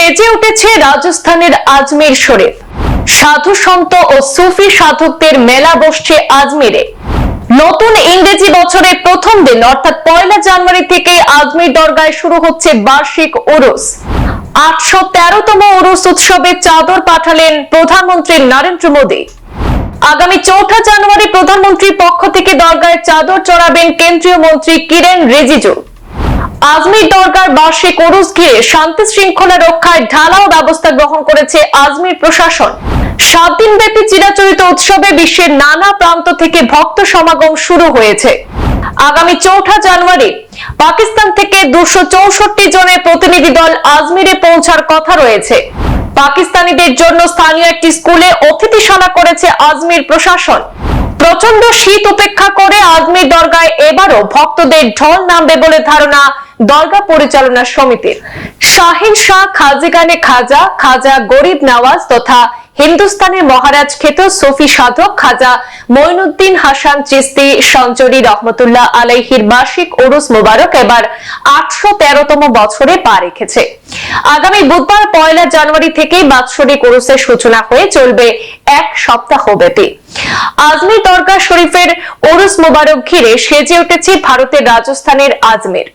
সেজে উঠেছে রাজস্থানের আজমের শরীফ। সাধু সন্ত ও সুফি সাধকদের মেলা বসছে আজমিরে। নতুন ইংরেজি বছরের প্রথম দিন, অর্থাৎ পয়লা জানুয়ারি থেকে আজমির দরগায় শুরু হচ্ছে বার্ষিক উরুস। আটশো তেরোতম উরুস উৎসবে চাদর পাঠালেন প্রধানমন্ত্রী নরেন্দ্র মোদী। আগামী চৌঠা জানুয়ারি প্রধানমন্ত্রীর পক্ষ থেকে দরগায় চাদর চড়াবেন কেন্দ্রীয় মন্ত্রী কিরেন রিজিজু। আজমির দরগার বার্ষিক উরুস ঘিরে শান্তি শৃঙ্খলা রক্ষায় ঢালাও ব্যবস্থা গ্রহণ করেছে আজমির প্রশাসন। সাত দিন ব্যাপী চিরাচরিত উৎসবে বিশ্বের নানা প্রান্ত থেকে ভক্ত সমাগম শুরু হয়েছে। আগামী চৌঠা জানুয়ারি পাকিস্তান থেকে দুশো জনের প্রতিনিধি দল আজমিরে পৌঁছার কথা রয়েছে। পাকিস্তানিদের জন্য স্থানীয় একটি স্কুলে অতিথিশালা করেছে আজমির প্রশাসন। প্রচণ্ড শীত উপেক্ষা করে আজমির দরগায় এবারও ভক্তদের ঢল নামবে বলে ধারণা দরগা পরিচালনা সমিতির। শাহিন শাহ খাজিগানে খাজা খাজা গরিব নওয়াজ তথা হিন্দুস্তানের মহারাজ খ্যাত সফি সাধক, খাজা মঈনুদ্দিন হাসান চিস্তি সঞ্চরি রহমতুল্লাহ আলাইহির বার্ষিক ওরুস মোবারক এবার আটশো তেরোতম বছরে পা রেখেছে। আগামী বুধবার পয়লা জানুয়ারি থেকেই বাৎসরিক ওরুসের সূচনা হয়ে চলবে এক সপ্তাহ ব্যাপী। আজমির দরগা শরীফের ওরুস মোবারক ঘিরে সেজে উঠেছে ভারতের রাজস্থানের আজমের।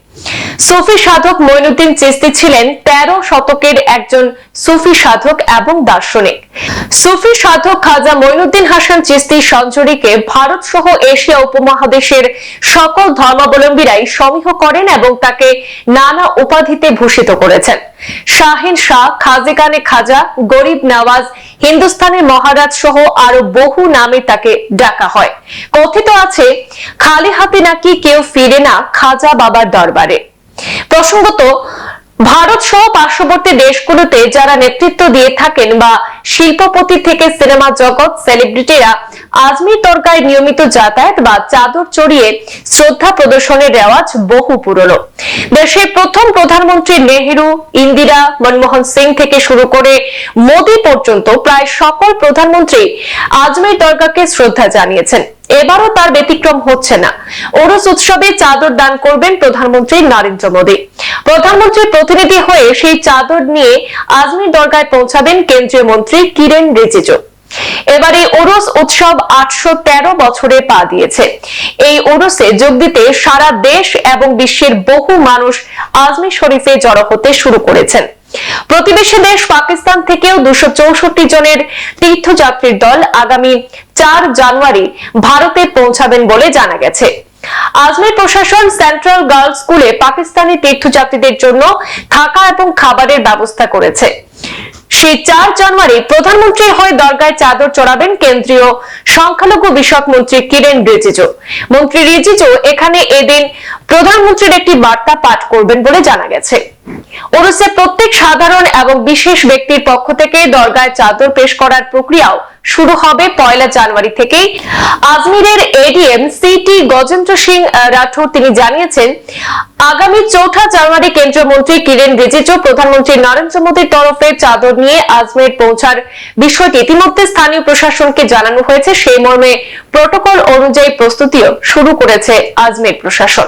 সুফি সাধক মঈনুদ্দিন চিস্তি ছিলেন তেরো শতকের একজন সুফি সাধক এবং দার্শনিক। সুফি সাধক খাজা মঈনুদ্দিন হাসান চিস্তি সঞ্চরীকে ভারত সহ এশিয়া উপমহাদেশের সকল ধর্মাবলম্বীরাই সমীহ করেন এবং তাকে নানা উপাধিতে ভূষিত করেছেন। শাহিন শাহ খাজেকানে খাজা, গরিব নওয়াজ, হিন্দুস্তানের মহারাজ সহ আরও বহু নামে তাকে ডাকা হয়। কথিত আছে, খালি হাতে নাকি কেউ ফিরে না খাজা বাবার দরবারে। প্রসঙ্গত, ভারত সহ পার্শ্ববর্তী দেশগুলোতে যারা নেতৃত্ব দিয়ে থাকেন বা শিল্পপতি থেকে সিনেমা জগৎ, সেলিব্রিটিরা আজমির তরকায় নিয়মিত যাতায়াত বা চাদর চড়িয়ে শ্রদ্ধা প্রদর্শনের রেওয়াজ বহু পুরনো। দেশের প্রথম প্রধানমন্ত্রী নেহেরু, ইন্দিরা, মনমোহন সিং থেকে শুরু করে মোদী পর্যন্ত প্রায় সকল প্রধানমন্ত্রী আজমির দরগাকে শ্রদ্ধা জানিয়েছেন। এবারও তার ব্যতিক্রম হচ্ছে না। ওরস উৎসবে চাদর দান করবেন প্রধানমন্ত্রী নরেন্দ্র মোদী। প্রধানমন্ত্রীর প্রতিনিধি হয়ে সেই চাদর নিয়ে আজমির দরগায় পৌঁছাবেন কেন্দ্রীয় মন্ত্রী কিরেন রিজিজু। এবারে ওরস উৎসব আটশো তেরো বছরে পা দিয়েছে। এই ওরসে যোগ দিতে সারা দেশ এবং বিশ্বের বহু মানুষ আজমির শরীফে জড়ো হতে শুরু করেছেন। প্রতিবেশী দেশ পাকিস্তান থেকেও দুশো জনের তীর্থযাত্রীর দল আগামী চার জানুয়ারি ভারতে পৌঁছাবেন বলে জানা গেছে। আজমির প্রশাসন সেন্ট্রাল গার্লস স্কুলে পাকিস্তানি তীর্থযাত্রীদের জন্য থাকা এবং খাবারের ব্যবস্থা করেছে। সেই চার জানুয়ারি প্রধানমন্ত্রীর হয়ে দরগায় চাদর চড়াবেন কেন্দ্রীয় সংখ্যালঘু বিষয়ক মন্ত্রী কিরেন রিজিজু। মন্ত্রী রিজিজু এখানে এদিন প্রধানমন্ত্রীর একটি বার্তা পাঠ করবেন বলে জানা গেছে। ওরসে প্রত্যেক সাধারণ এবং বিশেষ ব্যক্তির পক্ষ থেকে দরগায় চাদর পেশ করার প্রক্রিয়াও শুরু হবে পয়লা জানুয়ারি থেকেই। আজমিরের এডিএম সিটি গজেন্দ্র সিং রাঠোর তিনি জানিয়েছেন, আগামী চৌঠা জানুয়ারি কেন্দ্রীয় মন্ত্রী কিরেন রিজিজু, প্রধানমন্ত্রী নরেন্দ্র মোদীর তরফে চাদর নিয়ে আজমের পৌঁছার বিষয়টি ইতিমধ্যে স্থানীয় প্রশাসনকে জানানো হয়েছে। সেই মর্মে প্রটোকল অনুযায়ী প্রস্তুতিও শুরু করেছে আজমের প্রশাসন।